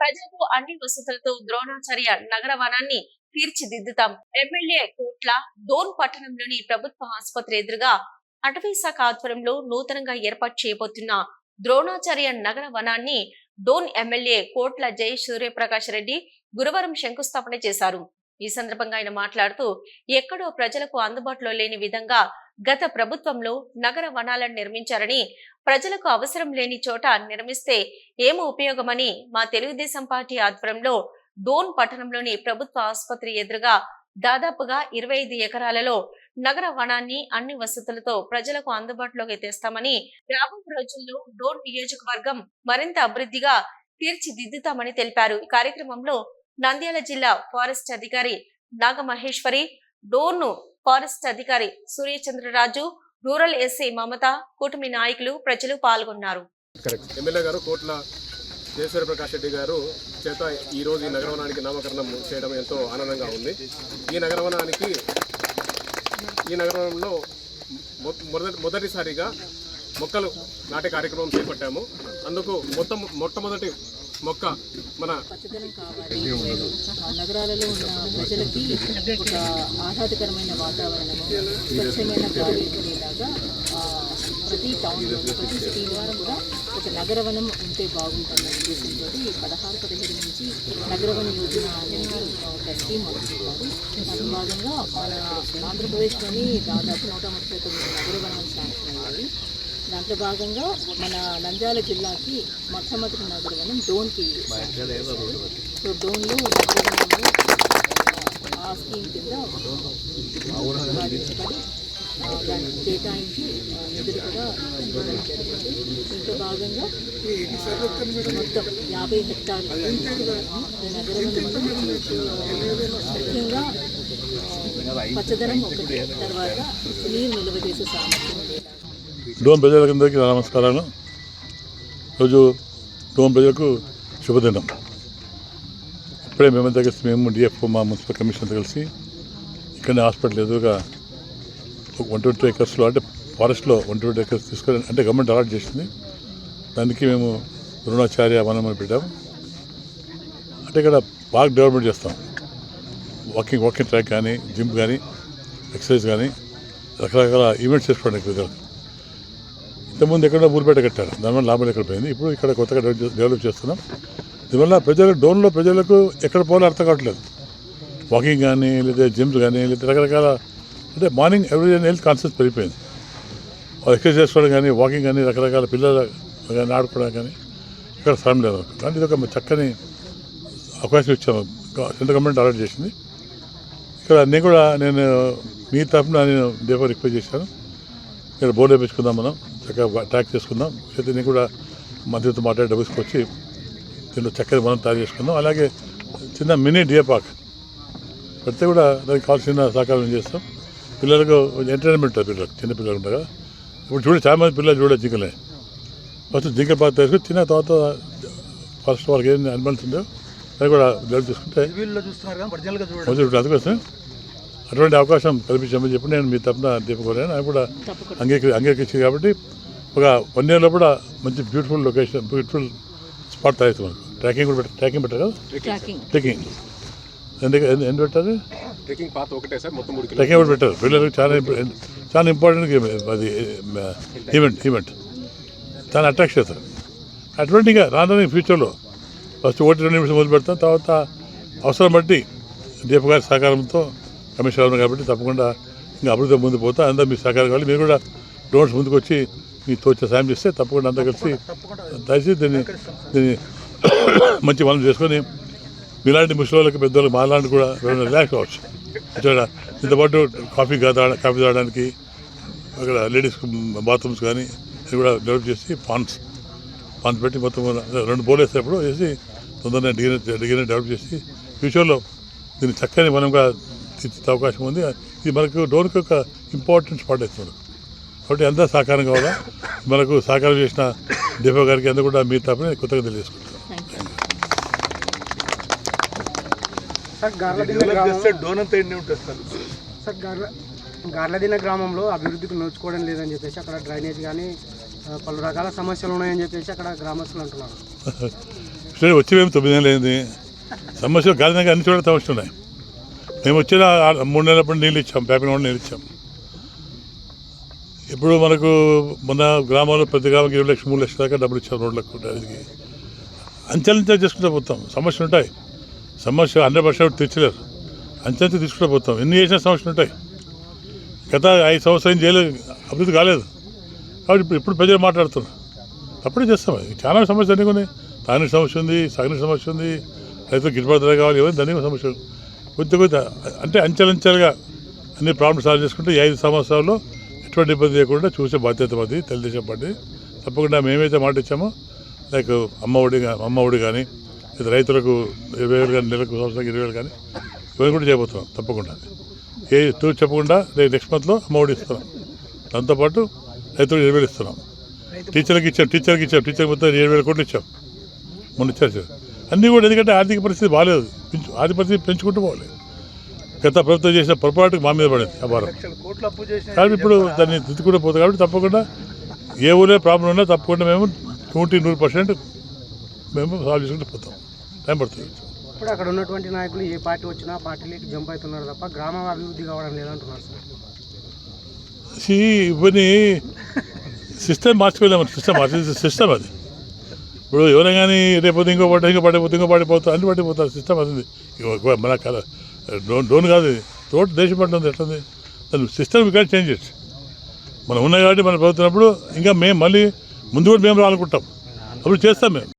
ప్రజలకు అన్ని వసతులతో ద్రోణాచార్య నగర వనాన్ని తీర్చిదిద్దుతాం. ఎమ్మెల్యే కోట్ల డోన్ పట్టణంలోని ప్రభుత్వ ఆసుపత్రి ఎదురుగా అటవీ శాఖ ఆధ్వర్యంలో నూతనంగా ఏర్పాటు చేయబోతున్న ద్రోణాచార్య నగర వనాన్ని డోన్ ఎమ్మెల్యే కోట్ల జై సూర్యప్రకాష్ రెడ్డి గురువారం శంకుస్థాపన చేశారు. ఈ సందర్భంగా ఆయన మాట్లాడుతూ ఎక్కడో ప్రజలకు అందుబాటులో లేని విధంగా గత ప్రభుత్వంలో నగర వనాలను నిర్మించారని ప్రజలకు అవసరం లేని చోట నిర్మిస్తే ఏం ఉపయోగమని మా తెలుగుదేశం పార్టీ ఆధ్వర్యంలో డోన్ పట్టణంలోని ప్రభుత్వ ఆసుపత్రి ఎదురుగా దాదాపుగా ఇరవై ఐదు ఎకరాలలో నగర వనాన్ని అన్ని వసతులతో ప్రజలకు అందుబాటులోకి తెస్తామని రాబో రోజుల్లో డోన్ నియోజకవర్గం మరింత అభివృద్ధిగా తీర్చిదిద్దుతామని తెలిపారు. ఈ కార్యక్రమంలో నంద్యాల జిల్లా ఫారెస్ట్ అధికారి నాగమహేశ్వరి డోన్ ఫారెస్ట్ అధికారి సూర్యచంద్రరాజు రూరల్ ఎస్సీ మమత కూటమి నాయకులు ప్రజలు పాల్గొన్నారు. ఎమ్మెల్యే గారు కోట్ల జయసూర్య ప్రకాష్ రెడ్డి గారు చేత ఈ రోజు ఈ నగరవనానికి నామకరణం చేయడం ఎంతో ఆనందంగా ఉంది. ఈ నగరవనానికి ఈ నగరంలో మొదటి మొదటిసారిగా మొక్కలు నాటే కార్యక్రమం చేపట్టాము. అందుకు మొత్తం మొట్టమొదటి మొక్క మన పచ్చదనం కావాలి ఆ నగరాలలో ఉన్న ప్రజలకి ఒక ఆహ్లాదకరమైన వాతావరణము స్వచ్ఛమైన గాలి ఉండేలాగా ప్రతి టౌన్లో ప్రతి సిటీ ద్వారా కూడా ఒక నగరవనం ఉంటే బాగుంటుందనే ఉద్దేశంతో పదహారు పదిహేడు నుంచి నగరవన యోజన అనేది ఒక స్కీమ్ మొదలుపెట్టారు. దాని భాగంగా మన ఆంధ్రప్రదేశ్లోని దాదాపు నూట ముప్పై తొమ్మిది నగరవనం శాంక్షన్ అయ్యాయి దాంట్లో భాగంగా మన నంద్యాల జిల్లాకి మొట్టమొదటి నగరవనం డోన్కి సో డోన్లో ఆ స్కీమ్ కింద దానికి కేటాయించి నిధులు కూడా ఇవ్వడం జరిగింది. భాగంగా మొత్తం యాభై హెక్టార్లు ఈ నగరవనం ముఖ్యంగా పచ్చదనం ఒకటి తర్వాత నీరు నిల్వ చేసే సామర్థ్యం డోమ్ ప్రజలందరికీ నమస్కారాలు. రోజు డోమ్ ప్రజలకు శుభదినం. ఇప్పుడే మేమంతా కలిసి మేము డిఎఫ్ఓ మా మున్సిపల్ కమిషనర్తో కలిసి ఇక్కడనే హాస్పిటల్ ఎదురుగా ఒక వన్ ట్వంటీ ఎకర్స్లో అంటే ఫారెస్ట్లో వన్ ట్వంటీ ఎకర్స్ తీసుకొని అంటే గవర్నమెంట్ అలాట్ చేసింది. దానికి మేము ద్రోణాచార్య వనం అని పెట్టాము. అంటే ఇక్కడ బాగా డెవలప్మెంట్ చేస్తాం. వాకింగ్ వాకింగ్ ట్రాక్ కానీ జిమ్ కానీ ఎక్సర్సైజ్ కానీ రకరకాల ఈవెంట్స్ చేసుకోవడానికి ఇక్కడ ఇంతకుముందు ఎక్కడో ఊరిపేట కట్టారు. దానివల్ల లాభం ఎక్కడ పోయింది ఇప్పుడు ఇక్కడ కొత్తగా డెవలప్ చేస్తున్నాం. దీనివల్ల ప్రజలు డోన్లో ప్రజలకు ఎక్కడ పోవాలో అర్థం కావట్లేదు. వాకింగ్ కానీ లేదా జిమ్స్ కానీ లేదా రకరకాల అంటే మార్నింగ్ ఎవ్రీ హెల్త్ కాన్షియస్ పెరిగిపోయింది. ఎక్సర్సైజ్ చేసుకోవడం కానీ వాకింగ్ కానీ రకరకాల పిల్లలు కానీ ఆడుకోవడం కానీ ఇక్కడ స్థలం లేదు కానీ ఇది ఒక చక్కని అవకాశం ఇచ్చాము. సెంట్రల్ గవర్నమెంట్ అలాట్ చేసింది. ఇక్కడ నేను కూడా నేను మీ తరఫున నేను దేవ రిక్వెస్ట్ చేశాను. ఇక్కడ బోర్డు వేపించుకుందాం మనం. చక్కగా ట్రాక్ చేసుకుందాం. అయితే నేను కూడా మంత్రితో మాట్లాడి డబ్బుసుకొచ్చి దీంట్లో చక్కగా మనం తయారు చేసుకుందాం. అలాగే చిన్న మినీ డియర్ పార్క్. పెడితే కూడా దానికి కావాల్సిన సహకారం చేస్తాం? పిల్లలకు ఎంటర్టైన్మెంట్ ఉంటుంది పిల్లలకు చిన్న పిల్లలు ఉంటారు కదా. ఇప్పుడు చూడ చాలా మంది పిల్లలు చూడ జింకలే. ఫస్ట్ జింకల పార్క్ తీసుకుని తిన్న తర్వాత ఫస్ట్ వాళ్ళకి ఏం అనిమల్స్ ఉందో అది కూడా డెవలప్ చేసుకుంటే అందుకోసం అటువంటి అవకాశం కల్పించామని చెప్పి నేను మీ తరఫున దీపకోరాను ఆయన కూడా అంగీకరి అంగీకరించింది కాబట్టి ఒక వన్ ఇయర్లో కూడా మంచి బ్యూటిఫుల్ లొకేషన్ బ్యూటిఫుల్ స్పాట్ తయారు మనకు. ట్రాకింగ్ కూడా పెట్టారు ట్రాకింగ్ పెట్టారు కదా? ట్రాకింగ్ ట్రెక్కింగ్ ఎందుకు ఎందు- ఎందుకు పెట్టారు? ట్రెక్కింగ్ పాత్ ఒకటే సార్ మొత్తం మూడు ట్రెక్కింగ్ కూడా పెట్టారు. పిల్లలకు చాలా చాలా ఇంపార్టెంట్ గేమ్ అది ఈవెంట్ ఈవెంట్ చాలా అట్రాక్ట్ చేస్తారు అటువంటిగా రానున్న ఫ్యూచర్లో ఫస్ట్ ఒకటి రెండు నిమిషం మొదలు పెడతాం. తర్వాత అవసరం బట్టి దీప గారి సహకారంతో కమిషనర్ ఉన్నారు కాబట్టి తప్పకుండా ఇంకా అభివృద్ధి ముందు పోతా. అందరూ మీ సహకారం కావాలి. మీరు కూడా డ్రోన్స్ ముందుకు వచ్చి మీ తోచే సాయం చేస్తే తప్పకుండా అంతా కలిసి దయచేసి దీన్ని దీన్ని మంచి పనులు చేసుకొని మీలాంటి ముసలిళ్ళకి పెద్దవాళ్ళకి మాలాంటి కూడా రిలాక్స్ అవ్వచ్చు ఇంతపాటు కాఫీ తాగ కాఫీ తాగడానికి అక్కడ లేడీస్ బాత్రూమ్స్ కానీ ఇది కూడా డెవలప్ చేసి పాన్స్ పాన్స్ పెట్టి మొత్తం రెండు బోర్లు వేసేటప్పుడు వేసి తొందరగా డిగ్రీ డిగిన డెవలప్ చేసి ఫ్యూచర్లో దీన్ని చక్కని మనంగా తీర్చే అవకాశం ఉంది. ఇది మనకు డోర్కి ఒక ఇంపార్టెంట్ స్పాట్ కాబట్టి అంతా సహకారం కావాలా? మనకు సహకారం చేసిన డిపో గారికి అందరూ కూడా మీ తరఫున కొత్తగా తెలియజేసుకుంటాను thank you sir Garladinne develop గ్రామం చేస్తే డోన్ అంతా ఎన్ని ఉంటుంది సార్? సార్ గార్ల గార్లదిన్న గ్రామంలో అభివృద్ధికి నోచుకోవడం లేదని చెప్పేసి అక్కడ డ్రైనేజ్ కానీ పలు రకాల సమస్యలు ఉన్నాయని చెప్పేసి అక్కడ గ్రామస్తులు అంటున్నారు. స్టేట్ వచ్చి మేము తొమ్మిది నెలలు అయింది. సమస్యలు గాలిదంగా అన్ని చోట్ల సమస్యలు ఉన్నాయి. మేము వచ్చిన మూడు నెలలప్పుడు నీళ్ళు ఇచ్చాం కూడా నీళ్ళు ఇచ్చాం. ఇప్పుడు మనకు మన గ్రామంలో ప్రతి గ్రామానికి ఇరవై లక్షలు మూడు లక్షల దాకా డబ్బులు ఇచ్చారు రోడ్లకు దానికి అంచెలంచె తీసుకుంటూ పోతాం. సమస్యలు ఉంటాయి. సమస్య హండ్రెడ్ పర్సెంట్ తీర్చలేరు. అంచెలంచె తీసుకుంటూ పోతాం. ఎన్ని చేసిన సమస్యలు ఉంటాయి. గత ఐదు సంవత్సరం చేయలేదు. అభివృద్ధి కాలేదు. కాబట్టి ఇప్పుడు ఇప్పుడు ప్రజలు మాట్లాడుతున్నారు. అప్పుడే చేస్తాం. చాలా సమస్యలు అన్నీ కొన్ని తాగిన సమస్య ఉంది సాగునీటి సమస్య ఉంది రైతులకు గిట్టుబాటు ధర కావాలి ఇవన్నీ దాని సమస్య కొద్ది కొద్ది అంటే అంచెలంచెలుగా అన్ని ప్రాబ్లమ్స్ సాల్వ్ చేసుకుంటే ఈ ఐదు సంవత్సరాల్లో ఎటువంటి ఇబ్బంది లేకుండా చూసే బాధ్యత మాది తెలుగుదేశం పార్టీ. తప్పకుండా మేమైతే మాట ఇచ్చామో. లైక్ అమ్మ ఒడి అమ్మ ఒడి కానీ లేదా రైతులకు ఇరవై వేలు కానీ నెలకు సంవత్సరానికి ఇరవై వేలు కానీ ఇవన్నీ కూడా చేయబోతున్నాం తప్పకుండా. ఏ టూ చెప్పకుండా రేపు నెక్స్ట్ మంత్లో అమ్మ ఒడి ఇస్తున్నాం. దాంతోపాటు రైతులకు ఇరవై వేలు ఇస్తున్నాం. టీచర్కి ఇచ్చాం టీచర్కి ఇచ్చాం టీచర్ మొత్తం ఏడు వేల కోట్లు ఇచ్చాం. మొన్న ఇచ్చారు అన్నీ కూడా ఎందుకంటే ఆర్థిక పరిస్థితి బాగాలేదు పెంచు ఆర్థిక పరిస్థితి పెంచుకుంటూ పోవాలి. గత ప్రభుత్వం చేసిన పొరపాటుకు మా మీద పడింది చేసిన కాబట్టి ఇప్పుడు దాన్ని దిద్దుకుంటూ పోతుంది కాబట్టి తప్పకుండా ఏ ఊళ్ళో ప్రాబ్లం ఉన్నా తప్పకుండా మేము ట్వంటీ నూరు పర్సెంట్ మేము సాల్వ్ చేసుకుంటూ పోతాం. టైం పడుతుంది. ఇప్పుడు అక్కడ ఉన్నటువంటి నాయకులు ఏ పార్టీ వచ్చినా పార్టీలోకి జంప్ అవుతున్నారు తప్ప గ్రామం అభివృద్ధి కావడం లేదంటున్నారు సార్. ఇవన్నీ సిస్టమ్ మార్చుకోలేము సిస్టమ్ మార్చి సిస్టమ్ అది. ఇప్పుడు ఎవరైనా కానీ రేపు ఇంకో పడ్డ ఇంకో పడిపోతే ఇంకో పడిపోతా అన్ని పడిపోతారు. సిస్టమ్ అది మన కల డోన్ డోన్ కాదు ఇది. టోటల్ దేశం ఎట్లుంది? దాని సిస్టమ్ వికాస్ చేంజ్ చేసి మనం ఉన్నాయి కాబట్టి మనం ప్రభుత్వం ఇంకా మేము మళ్ళీ ముందు కూడా మేము రానుకుంటాం అప్పుడు చేస్తాం మేము.